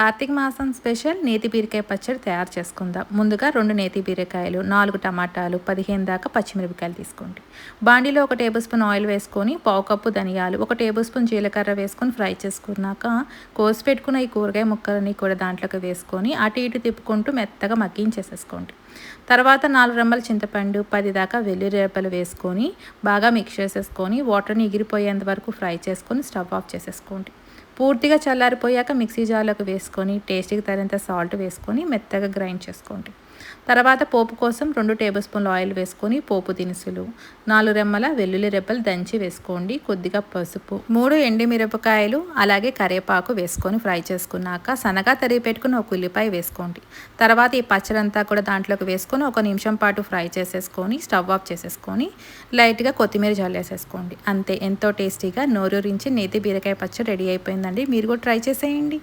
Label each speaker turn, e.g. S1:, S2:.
S1: కార్తీక మాసం స్పెషల్ నేతి బీరకాయ పచ్చడి తయారు చేసుకుందాం. ముందుగా రెండు నేతి బీరకాయలు నాలుగు టమాటాలు పదిహేను దాకా పచ్చిమిరపకాయలు తీసుకోండి. బాండీలో ఒక టేబుల్ స్పూన్ ఆయిల్ వేసుకొని పావు కప్పు ధనియాలు ఒక టేబుల్ స్పూన్ జీలకర్ర వేసుకొని ఫ్రై చేసుకున్నాక కోసి పెట్టుకున్న ఈ కూరగాయ ముక్కలని కూడా దాంట్లోకి వేసుకొని అటు ఇటు తిప్పుకుంటూ మెత్తగా మగ్గించేసేసుకోండి. తర్వాత నాలుగు రెమ్మల చింతపండు పది దాకా వెల్లుల్లి వేసుకొని బాగా మిక్స్ చేసేసుకొని వాటర్ని ఎగిరిపోయేంత వరకు ఫ్రై చేసుకొని స్టవ్ ఆఫ్ చేసేసుకోండి. పూర్తిగా చల్లారిపోయాక మిక్సీ జార్లోకి వేసుకొని టేస్ట్కి తగినంత సాల్ట్ వేసుకొని మెత్తగా గ్రైండ్ చేసుకోండి. తర్వాత పోపు కోసం రెండు టేబుల్ స్పూన్లు ఆయిల్ వేసుకొని పోపు దినుసులు నాలుగు రెమ్మల వెల్లుల్లి రెబ్బలు దంచి వేసుకోండి కొద్దిగా పసుపు మూడు ఎండి మిరపకాయలు అలాగే కరివేపాకు వేసుకొని ఫ్రై చేసుకున్నాక సన్నగా తరిగి పెట్టుకుని ఒక ఉల్లిపాయ వేసుకోండి. తర్వాత ఈ పచ్చడంతా కూడా దాంట్లోకి వేసుకొని ఒక నిమిషం పాటు ఫ్రై చేసేసుకొని స్టవ్ ఆఫ్ చేసేసుకొని లైట్గా కొత్తిమీర జల్లేసేసుకోండి. అంతే ఎంతో టేస్టీగా నోరూరించి నేతి బీరకాయ పచ్చడి రెడీ అయిపోయిందండి. మీరు కూడా ట్రై చేసేయండి.